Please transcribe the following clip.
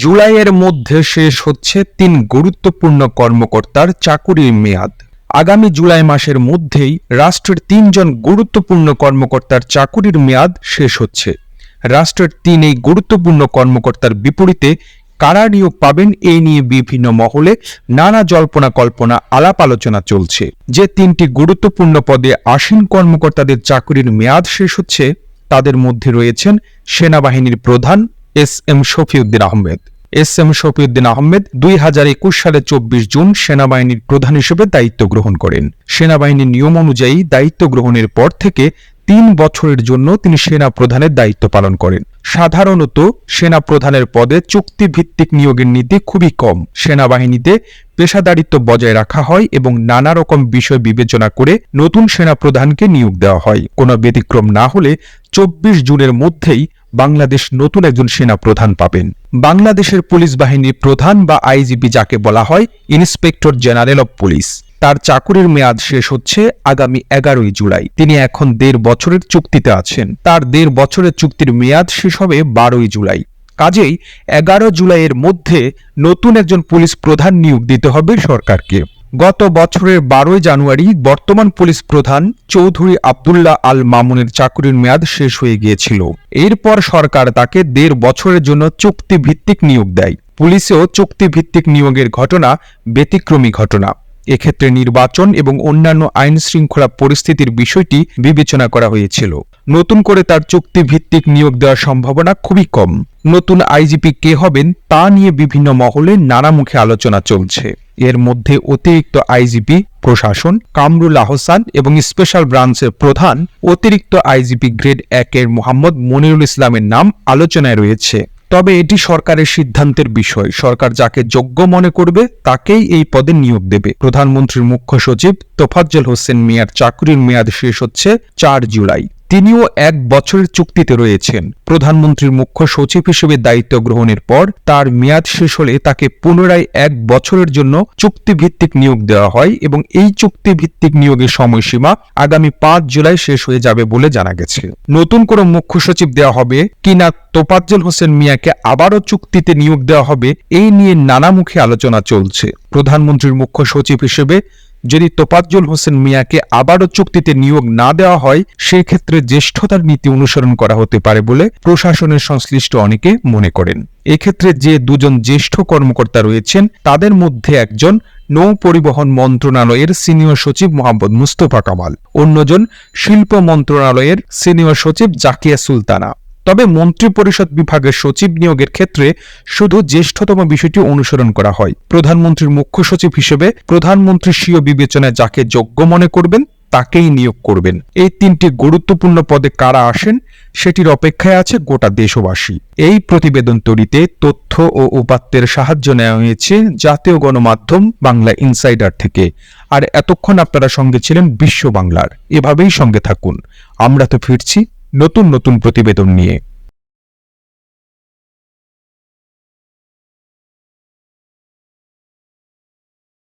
জুলাইয়ের মধ্যে শেষ হচ্ছে তিন গুরুত্বপূর্ণ কর্মকর্তার চাকুরির মেয়াদ। আগামী জুলাই মাসের মধ্যেই রাষ্ট্রের তিনজন গুরুত্বপূর্ণ কর্মকর্তার চাকুরির মেয়াদ শেষ হচ্ছে। রাষ্ট্রের তিন এই গুরুত্বপূর্ণ কর্মকর্তার বিপরীতে কারা নিয়োগ পাবেন এই নিয়ে বিভিন্ন মহলে নানা জল্পনা কল্পনা আলাপ আলোচনা চলছে। যে তিনটি গুরুত্বপূর্ণ পদে আসীন কর্মকর্তাদের চাকুরির মেয়াদ শেষ হচ্ছে, তাদের মধ্যে রয়েছেন সেনাবাহিনীর প্রধান S M Shafiuddin Ahmed. S M Shafiuddin Ahmed দুই হাজার একুশ সালে চব্বিশ জুন সেনাবাহিনীর প্রধান হিসেবে দায়িত্ব গ্রহণ করেন। সেনাবাহিনীর নিয়ম অনুযায়ী দায়িত্ব গ্রহণের পর থেকে তিন বছরের জন্য তিনি সেনা প্রধানের দায়িত্ব পালন করেন। সাধারণত সেনা প্রধানের পদে চুক্তিভিত্তিক নিয়োগের নীতি খুবই কম। সেনাবাহিনীতে পেশাদারিত্ব বজায় রাখা হয় এবং নানা রকম বিষয় বিবেচনা করে নতুন সেনা প্রধানকে নিয়োগ দেওয়া হয়। কোনো ব্যতিক্রম না হলে চব্বিশ জুনের মধ্যেই বাংলাদেশ নতুন একজন সেনা প্রধান পাবেন। বাংলাদেশের পুলিশ বাহিনীর প্রধান বা আইজিপি যাকে বলা হয় ইন্সপেক্টর জেনারেল অব পুলিশ। তার চাকুরির মেয়াদ শেষ হচ্ছে আগামী এগারোই জুলাই। তিনি এখন দেড় বছরের চুক্তিতে আছেন। তার দেড় বছরের চুক্তির মেয়াদ শেষ হবে বারোই জুলাই। কাজেই এগারো জুলাইয়ের মধ্যে নতুন একজন পুলিশ প্রধান নিয়োগ দিতে হবে সরকারকে। গত বছরের বারোই জানুয়ারি বর্তমান পুলিশ প্রধান চৌধুরী আবদুল্লাহ আল মামুনের চাকরির মেয়াদ শেষ হয়ে গিয়েছিল। এরপর সরকার তাকে দেড় বছরের জন্য চুক্তিভিত্তিক নিয়োগ দেয়। পুলিশেও চুক্তিভিত্তিক নিয়োগের ঘটনা ব্যতিক্রমী ঘটনা। এক্ষেত্রে নির্বাচন এবং অন্যান্য আইন শৃঙ্খলা পরিস্থিতির বিষয়টি বিবেচনা করা হয়েছিল। নতুন করে তার চুক্তিভিত্তিক নিয়োগ দেওয়ার সম্ভাবনা খুবই কম। নতুন আইজিপি কে হবেন তা নিয়ে বিভিন্ন মহলে নানা মুখে আলোচনা চলছে। এর মধ্যে অতিরিক্ত আইজিপি প্রশাসন, কামরুল আহসান এবং স্পেশাল ব্রাঞ্চের প্রধান অতিরিক্ত আইজিপি গ্রেড একের মোহাম্মদ মনিরুল ইসলামের নাম আলোচনায় রয়েছে। তবে এটি সরকারের সিদ্ধান্তের বিষয়। সরকার যাকে যোগ্য মনে করবে, তাকেই এই পদে নিয়োগ দেবে। প্রধানমন্ত্রীর মুখ্য সচিব তোফাজ্জল হোসেন মিয়ার চাকরির মেয়াদ শেষ হচ্ছে চার জুলাই। তিনিও এক বছরের চুক্তিতে রয়েছেন। প্রধানমন্ত্রীর মুখ্য সচিব হিসেবে দায়িত্ব গ্রহণের পর তার মেয়াদ শেষ হলে তাকে পুনরায় এক বছরের জন্য চুক্তিভিত্তিক নিয়োগ দেওয়া হয় এবং এই চুক্তিভিত্তিক নিয়োগের সময়সীমা আগামী পাঁচ জুলাই শেষ হয়ে যাবে বলে জানা গেছে। নতুন কোনো মুখ্য সচিব দেওয়া হবে কিনা তোপাজ্জল হোসেন মিয়াকে আবারও চুক্তিতে নিয়োগ দেওয়া হবে, এই নিয়ে নানামুখী আলোচনা চলছে। প্রধানমন্ত্রীর মুখ্য সচিব হিসেবে যদি তোপাজ্জল হোসেন মিয়াকে আবারও চুক্তিতে নিয়োগ না দেওয়া হয়, সেক্ষেত্রে জ্যেষ্ঠতার নীতি অনুসরণ করা হতে পারে বলে প্রশাসনের সংশ্লিষ্ট অনেকে মনে করেন। এক্ষেত্রে যে দুজন জ্যেষ্ঠ কর্মকর্তা রয়েছেন, তাদের মধ্যে একজন নৌ পরিবহন মন্ত্রণালয়ের সিনিয়র সচিব মোহাম্মদ মুস্তফা কামাল, অন্যজন শিল্প মন্ত্রণালয়ের সিনিয়র সচিব জাকিয়া সুলতানা। তবে মন্ত্রিপরিষদ বিভাগের সচিব নিয়োগের ক্ষেত্রে শুধু জ্যেষ্ঠতম বিষয়টি অনুসরণ করা হয়। প্রধানমন্ত্রীর মুখ্য সচিব হিসেবে প্রধানমন্ত্রী স্বীয় বিবেচনায় যাকে যোগ্য মনে করবেন, তাকেই নিয়োগ করবেন। এই তিনটি গুরুত্বপূর্ণ পদে কারা আসেন, সেটির অপেক্ষায় আছে গোটা দেশবাসী। এই প্রতিবেদন তৈরিতে তথ্য ও উপাত্তের সাহায্য নেওয়া হয়েছে জাতীয় গণমাধ্যম বাংলা ইনসাইডার থেকে। আর এতক্ষণ আপনারা সঙ্গে ছিলেন বিশ্ব বাংলার। এভাবেই সঙ্গে থাকুন। আমরা তো ফিরছি। নতুন নতুন প্রতিবেদন নিয়ে।